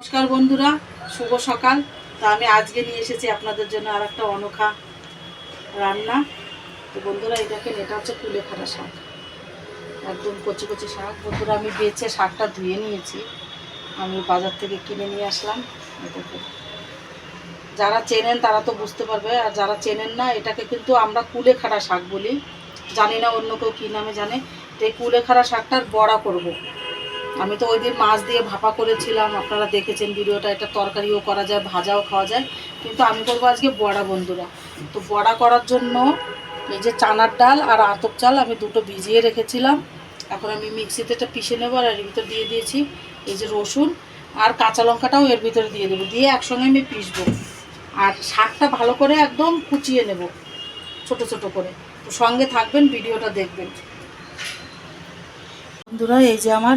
নমস্কার বন্ধুরা, শুভ সকাল। তো আমি আজকে নিয়ে এসেছি আপনাদের জন্য আর একটা অনোখা রান্না। তো বন্ধুরা দেখেন, এটা হচ্ছে কুলেখাড়া শাক। একদম কচি কচি শাক। বন্ধুরা, আমি বেছে শাকটা ধুয়ে নিয়েছি। আমি বাজার থেকে কিনে নিয়ে আসলাম। এটাকে যারা চেনেন তারা তো বুঝতে পারবে, আর যারা চেনেন না, এটাকে কিন্তু আমরা কুলেখাড়া শাক বলি। জানি না অন্য কেউ কী নামে জানে। তো এই কুলেখাড়া শাকটার বড়া করব। আমি তো ওই দিন মাছ দিয়ে ভাপা করেছিলাম, আপনারা দেখেছেন ভিডিওটা, এটা তরকারিও করা যায়, ভাজাও খাওয়া যায়, কিন্তু আমি করব আজকে বড়া বন্ধুরা। তো বড়া করার জন্য এই যে চানার ডাল আর আতপ চাল আমি দুটো ভিজিয়ে রেখেছিলাম, এখন আমি মিক্সিতে এটা পিষে নেব আর এর ভিতর দিয়ে দিয়েছি এই যে রসুন আর কাঁচা লঙ্কাটাও এর ভিতরে দিয়ে দেবো, দিয়ে একসঙ্গে আমি পিষবো। আর শাকটা ভালো করে একদম কুচিয়ে নেব, ছোট ছোট করে। সঙ্গে থাকবেন, ভিডিওটা দেখবেন। বন্ধুরা, এই যে আমার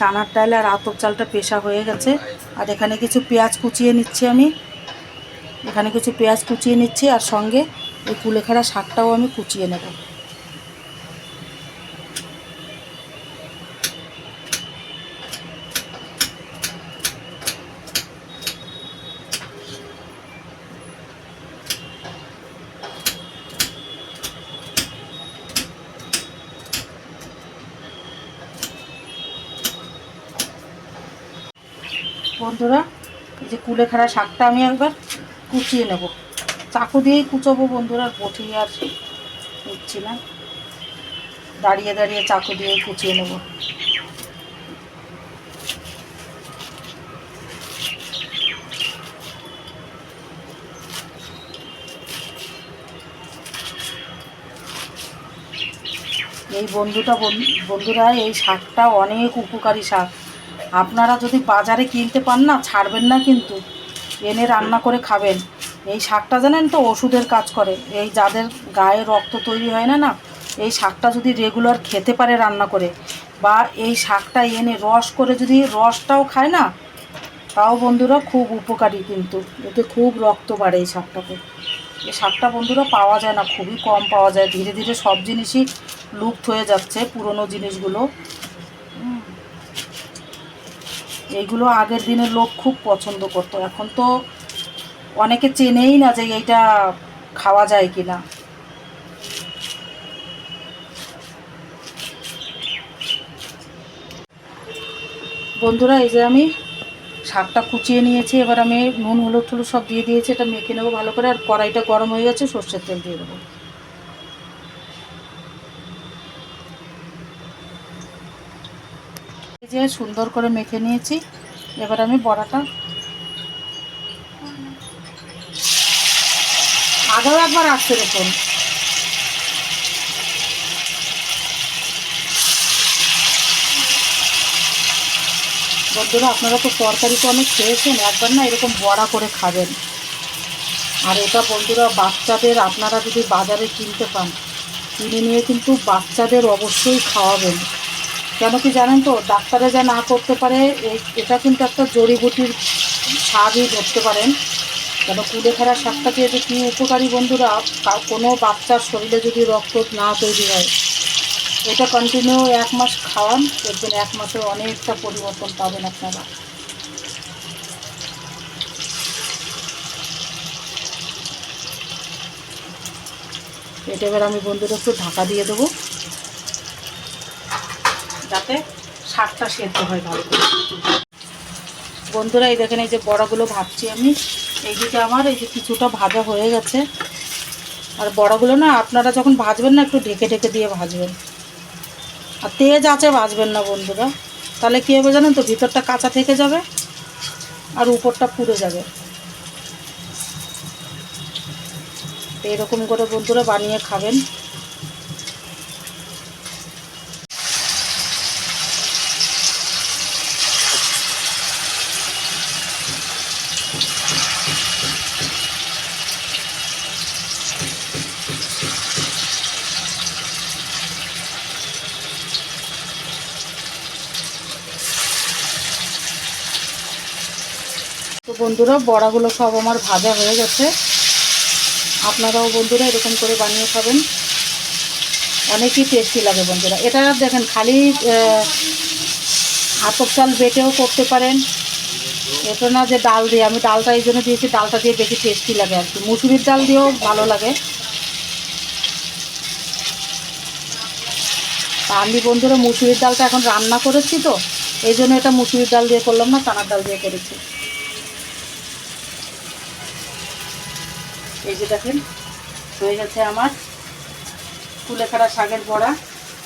চানার ডাল আর আতপ চালটা পেশা হয়ে গেছে। আর এখানে কিছু পেঁয়াজ কুচিয়ে নিচ্ছি আমি। এখানে কিছু পেঁয়াজ কুচিয়ে নিচ্ছি আর সঙ্গে এই কুলেখাড়া শাকটাও আমি কুচিয়ে নেব। বন্ধুরা, এই যে কুলেখাড়া শাকটা আমি একবার কুচিয়ে নেব। চাকু দিয়েই কুচোবো বন্ধুরা বটি আর নিচ্ছি না। দাঁড়িয়ে দাঁড়িয়ে চাকু দিয়েই কুচিয়ে নেব। এই বন্ধুটা বন- বন্ধুরা, এই শাকটা অনেক উপকারী শাক। আপনারা যদি বাজারে কিনতে পান না, ছাড়বেন না কিন্তু। এনে রান্না করে খাবেন। এই শাকটা জানেন তো, ওষুধের কাজ করে। এই যাদের গায়ে রক্ত তৈরি হয় না না, এই শাকটা যদি রেগুলার খেতে পারে রান্না করে, বা এই শাকটা এনে রস করে যদি রসটাও খায় না, তাও বন্ধুরা খুব উপকারী কিন্তু। এতে খুব রক্ত বাড়ে এই শাকটাতে। এই শাকটা বন্ধুরা পাওয়া যায় না, খুবই কম পাওয়া যায়। ধীরে ধীরে সব জিনিসই লুপ্ত হয়ে যাচ্ছে, পুরনো জিনিসগুলো। এইগুলো আগের দিনের লোক খুব পছন্দ করতো। এখন তো অনেকে চেনেই না যে এইটা খাওয়া যায় কি না বন্ধুরা, এই যে আমি শাকটা কুচিয়ে নিয়েছি, এবার আমি নুন, হলুদ টুলুদ সব দিয়ে দিয়েছি, এটা মেখে নেব ভালো করে, আর কড়াইটা গরম হয়ে গেছে, সর্ষের তেল দিয়ে দেবো। যে সুন্দর করে মেখে নিয়েছি। এবার আমি বড়াটা আগেও একবার আসছে দেখুন। বন্ধুরা, আপনারা তো তরকারি তো অনেক খেয়েছেন, একবার না এরকম বড়া করে খাবেন। আর এটা বন্ধুরা, বাচ্চাদের আপনারা যদি বাজারে কিনতে পান, কিনে নিয়ে কিন্তু বাচ্চাদের অবশ্যই খাওয়াবেন। কেন কি জানেন তো? ডাক্তারে যা না করতে পারে এটা কিন্তু একটা জড়িবুটির স্বাদই ধরতে পারেন। কেন কুলেখাড়া শাকটা খেয়ে যে কী উপকারী বন্ধুরা? কোনো বাচ্চার শরীরে যদি রক্ত না তৈরি হয়, এটা কন্টিনিউ এক মাস খাওয়ান দেখবেন এক মাসে অনেকটা পরিবর্তন পাবেন আপনারা। এটা এবার আমি বন্ধুরা একটু ঢাকা দিয়ে দেবো। যাতে শাকটা সেদ্ধ হয় ভালো বন্ধুরা, এই দেখেন এই যে বড়াগুলো ভাবছি আমি। এইদিকে আমার, এই যে কিছুটা ভাজা হয়ে গেছে। আর বড়াগুলো না, আপনারা যখন ভাজবেন না, একটু ঢেকে ঢেকে দিয়ে ভাজবেন। আর তেজ আছে, ভাজবেন না বন্ধুরা। তাহলে কী হবে জানেন তো, ভিতরটা কাঁচা থেকে যাবে আর উপরটা পুড়ে যাবে। এরকম করে বন্ধুরা বানিয়ে খাবেন। তো বন্ধুরা, বড়াগুলো সব আমার ভাজা হয়ে গেছে। আপনারাও বন্ধুরা এরকম করে বানিয়ে খাবেন। অনেকই টেস্টি লাগে বন্ধুরা। এটা দেখেন, খালি আতপ চাল বেটেও করতে পারেন। এটা না যে ডাল দিয়ে, আমি ডালটা এই জন্য দিয়েছি, ডালটা দিয়ে বেশি টেস্টি লাগে আর কি। মুসুরির ডাল দিয়েও ভালো লাগে। আমি বন্ধুরা মুসুরির ডালটা এখন রান্না করেছি তো, এই জন্য এটা মুসুরির ডাল দিয়ে করলাম না, চানার ডাল দিয়ে করেছি। এই যে দেখেন, হয়ে গেছে আমার কুলেখাড়া শাকের বড়া।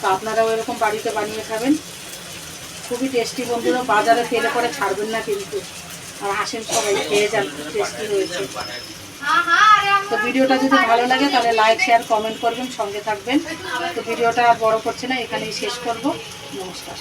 তো আপনারাও এরকম বাড়িতে বানিয়ে খাবেন। খুবই টেস্টি বন্ধুরা, বাজারে তেলে করে ছাড়বেন না কিন্তু। আর আসেন সবাই, খেয়ে যান, টেস্টি হয়েছে। তো ভিডিওটা যদি ভালো লাগে তাহলে লাইক শেয়ার কমেন্ট করবেন, সঙ্গে থাকবেন। তো ভিডিওটা বড় করছে না, এখানেই শেষ করব। নমস্কার।